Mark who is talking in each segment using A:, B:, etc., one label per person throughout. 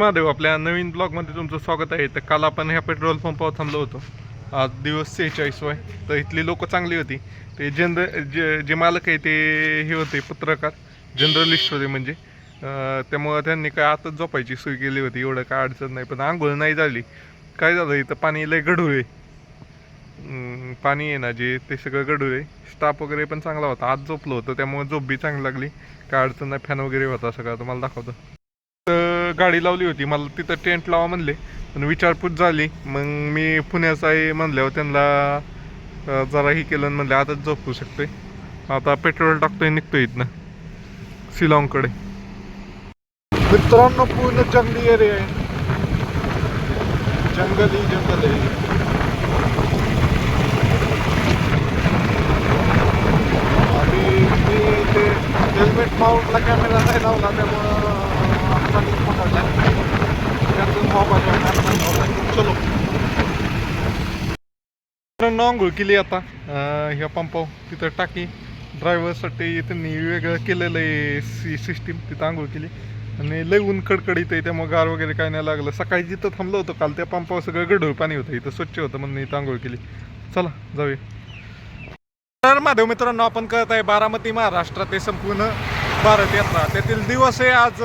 A: महादेव आपल्या नवीन ब्लॉगमध्ये तुमचं स्वागत आहे. तर काल आपण ह्या पेट्रोल पंपावर थांबलो होतो. आज दिवस सेहेचाळीस वय. तर इथली लोक चांगली होती. ते जनर जे जे मालक आहे ते हे होते पत्रकार. जनरलिस्ट होते म्हणजे. त्यामुळं त्यांनी काय आताच झोपायची सोय केली होती. एवढं काय अडचण नाही. पण आंघोळ नाही झाली. काय झालं? इथं पाणी लय गढूळ आहे. पाणी आहे ना जे ते सगळं गढूळ आहे. स्टाफ वगैरे पण चांगला होता. आज झोपलो होतं. त्यामुळे झोप बी चांगली लागली. काय अडचण नाही. फॅन वगैरे होता सगळं. तुम्हाला दाखवतो. गाडी लावली होती. मला तिथं टेंट लावा म्हणले. पण विचारपूस झाली. मग मी पुण्याचा आहे म्हणल्यावर त्यांना जरा हे केलं म्हणलं आताच झोपू शकतोय. आता पेट्रोल टाकतोय निघतोय इथनं. शिलाँगकडे. मित्रांनो पूर्ण जंगली एरिया आहे. जंगली जंगल आहे. आणि ते हेल्मेट माउंटला कॅमेरा नाही लावला त्यामुळं मित्रांनो आंघोळ केली आता. ह्या पंपाव तिथं टाकी. ड्रायव्हरसाठी त्यांनी वेगळं केलेलं आहे सी सिस्टीम तिथं आंघोळ केली. आणि लय ऊन कडकडीत आहे त्यामुळे गार वगैरे काय नाही लागलं. सकाळी जिथं थांबलं होतं काल त्या पंपावर सगळं गढूळ पाणी होतं. इथं स्वच्छ होतं म्हणून इथं आंघोळ केली. चला जाऊया. तर माधव मित्रांनो आपण कळत आहे बारामती महाराष्ट्रात हे संपूर्ण भारत यात्रा. त्यातील दिवस आहे आज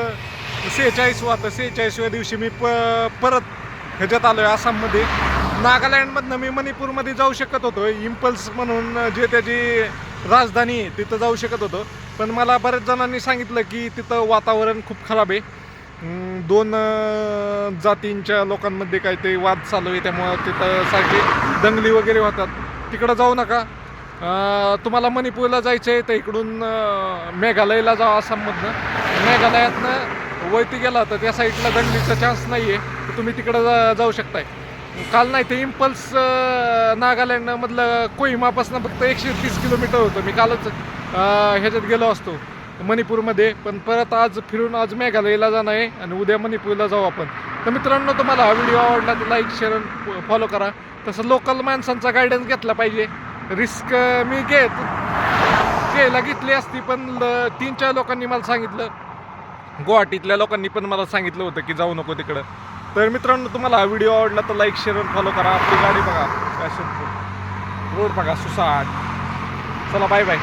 A: सेहेचाळीसवा तर सेहेचाळीसव्या दिवशी मी प परत ह्याच्यात आलो आहे आसाममध्ये. नागालँडमधनं मी मणिपूरमध्ये जाऊ शकत होतो. इम्पल्स म्हणून जे त्याची राजधानी आहे तिथं जाऊ शकत होतो. पण मला बऱ्याच जणांनी सांगितलं की तिथं वातावरण खूप खराब आहे. दोन जातींच्या लोकांमध्ये काय ते वाद चालू आहे त्यामुळं तिथं सारखी दंगली वगैरे होतात. तिकडं जाऊ नका. तुम्हाला मणिपूरला जायचं आहे तर इकडून मेघालयला जावं आसाममधनं. मेघालयातनं वैती गेला तर त्या साईडला दंगलीचा चान्स नाही आहे तर तुम्ही तिकडं जा जाऊ शकताय. काल नाही ते इम्पल्स नागालँडमधलं कोहिमापासून फक्त एकशे तीस किलोमीटर होतं. मी कालच ह्याच्यात गेलो असतो मणिपूरमध्ये. पण परत आज फिरून आज मेघालयला जाणं आहे आणि उद्या मणिपूरला जाऊ आपण. तर मित्रांनो तुम्हाला हा व्हिडिओ आवडला तर लाईक शेअर फॉलो करा. तसं लोकल माणसांचा गायडन्स घेतला पाहिजे. रिस्क मी घेत घ्यायला घेतली असती पण ल- तीन चार लोकांनी मला सांगितलं. गुवाहाटीतल्या लोकांनी पण मला सांगितलं होतं की जाऊ नको तिकडं. तर मित्रांनो तुम्हाला हा व्हिडिओ आवडला तर लाईक शेअर फॉलो करा. आपली गाडी बघा. काय रोड बघा सुसाट. चला बाय बाय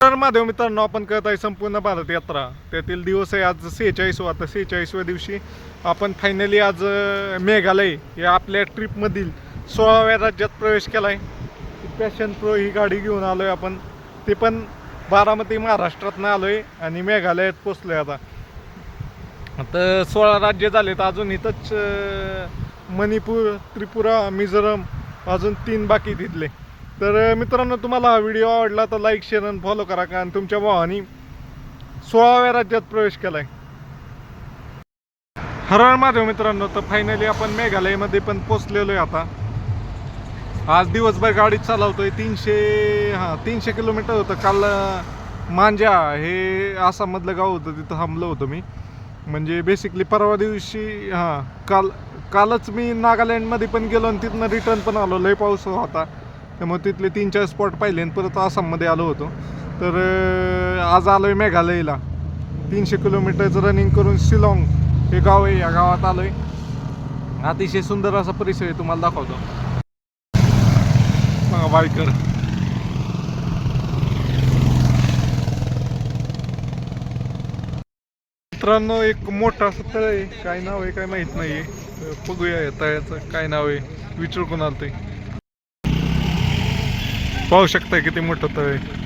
A: तर महादेव मित्रांनो आपण करत आहे संपूर्ण भारत यात्रा. त्यातील दिवस आहे आज सेहेचाळीसवा. आता सेहेचाळीसव्या दिवशी आपण फायनली आज मेघालय या आपल्या ट्रिपमधील सोळाव्या राज्यात प्रवेश केला आहे पॅशन प्रो ही गाडी घेऊन आलो आहे आपण. ते पण बारामती महाराष्ट्रातनं आलो आहे आणि मेघालयात पोचलो आहे आता. आता सोळा राज्य झाले तर अजून इथंच मणिपूर त्रिपुरा मिझोरम अजून तीन बाकी तिथले तर मित्रांनो तुम्हाला हा व्हिडिओ आवडला तर लाईक शेअर आणि फॉलो करा. कारण तुमच्या भावानी सोळाव्या राज्यात प्रवेश केला आहे हर माझ्या मित्रांनो तर फायनली आपण मेघालयमध्ये पण पोचलेलो आहे आता. आज दिवसभर गाडी चालवतोय. तीनशे हां तीनशे किलोमीटर होतं. काल मांजा हे आसाममधलं गाव होतं. तिथं थांबलो होतो मी. म्हणजे बेसिकली परवा दिवशी हां काल कालच मी नागालँडमध्ये पण गेलो आणि तिथनं रिटर्न पण आलो. लय पाऊस होता. त्यामुळे तिथले तीन चार स्पॉट पाहिले आणि परत आसाममध्ये आलो होतो. तर आज आलो आहे मेघालयला. तीनशे किलोमीटरचं रनिंग करून शिलाँग हे गाव आहे. या गावात आलो आहे अतिशय सुंदर असा परिसर आहे. तुम्हाला दाखवतो. बघा वायकर मित्रांनो एक मोठा असं तळ आहे. काय नाव आहे काय माहीत नाहीये. बघूया तळ्याचं काय नाव आहे. विचारू कोणाला ते पाहू शकताय किती मोठं तळ आहे.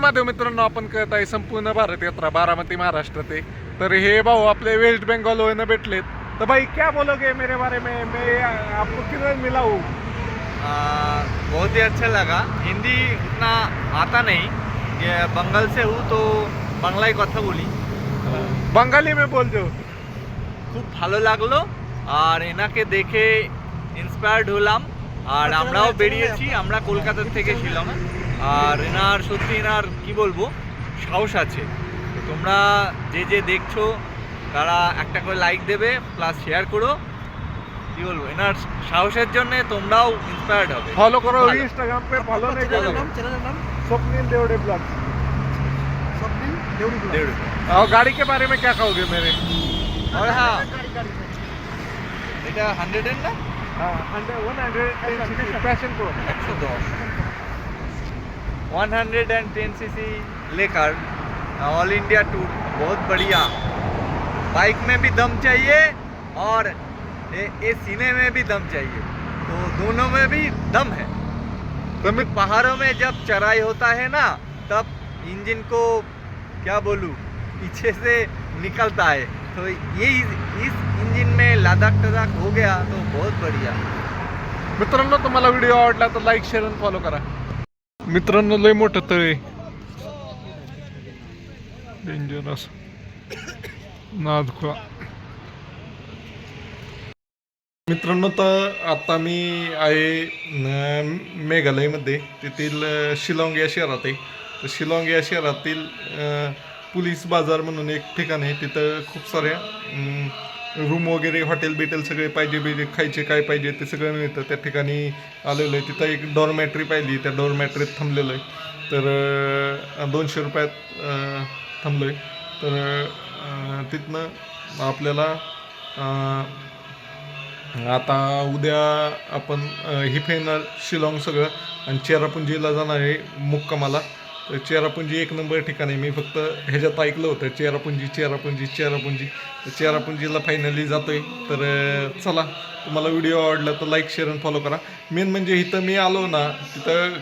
A: माध्यम मित्रांनो आपण कळत आहे संपूर्ण भारत यात्रा बारामती महाराष्ट्रात आहे. तर हे भाऊ आपले वेस्ट बेंगॉल होईना भेटलेत. तर भाई क्या बोलोगे मेरे बारे में मैं आपको किधर मिला हूँ
B: आ, बहुत ही अच्छा लगा हिंदी उतना आता नहीं ये बंगाल से हूँ तो বাংলায় কথা বলি
A: बंगाली में बोल दो
B: খুব ভালো লাগলো আর এনাকে দেখে ইন্সপায়ার্ড হলাম আর আমরাও বেরিয়েছি আমরা কলকাতা থেকে ছিলাম আর এনার সত্যি এনার কি বলবো সাহস আছে তো তোমরা যে যে দেখছো তারা একটা করে লাইক দেবে প্লাস শেয়ার করো কি বলবো এনার সাহসের জন্য তোমরাও ইন্সপায়ার্ড হবে
A: फॉलो करो
B: ভালো।
A: इंस्टाग्राम पे फॉलो नहीं
C: চ্যানেলের
A: करो
C: নাম চ্যানেলের নাম
A: स्वप्निल देवड़े ब्लॉग
C: স্বপ্নিল দেউড়ি ব্লগ।
B: দেড়।
A: और गाड़ी के बारे में क्या कहोगे मेरे
B: আর হ্যাঁ
C: গাড়ি, গাড়ি, গাড়ি।
B: এটা হান্ড্রেডের না
A: हाँ hundred one hundred passion pro
B: একশো দশ one hundred and ten CC C लेकर ऑल इंडिया टूर बहुत बढ़िया बाइक में भी दम चाहिए और ये सीने में भी दम चाहिए। तो दोनों में भी दम है।
A: तो मैं
B: पहाड़ों में जब चढ़ाई होता है ना, तब इंजन को, क्या बोलूँ, पीछे से निकलता है। तो ये इस इंजन में लद्दाख टदाख हो गया तो बहुत बढ़िया।
A: मित्रांनो, तुम्हाला व्हिडिओ आवडला तर लाईक शेअर आणि फॉलो करा. मित्रांनो, लय मोठं तळ नादखुळा. मित्रांनो तर आता मी आहे मेघालयमध्ये. तेथील शिलाँग या शहरात आहे तर शिलाँग या शहरातील अ, पोलीस बाजार म्हणून एक ठिकाण आहे. तिथं खूप साऱ्या रूम वगैरे हॉटेल बिटेल सगळे पाहिजे बिजे खायचे काय पाहिजे ते सगळं मिळतं. त्या ठिकाणी आलेलं आहे. तिथं एक डॉर्मॅट्री पाहिली. त्या डॉर्मॅट्रीत थांबलेलो आहे. तर दोनशे रुपयात थांबलो आहे तर तिथनं आपल्याला आता उद्या आपण हिफेनर शिलाँग सगळं आणि चेरापुंजीला जाणार आहे मुक्कामाला. तर चेरापुंजी एक नंबर ठिकाण आहे. मी फक्त ह्याच्यात ऐकलं होतं चेरापुंजी चेरापुंजी चेरापुंजी. तर चेरापुंजीला फायनली आहे तर चला तुम्हाला व्हिडिओ आवडला तर लाईक शेअर आणि फॉलो करा. मेन म्हणजे इथं मी आलो ना तिथं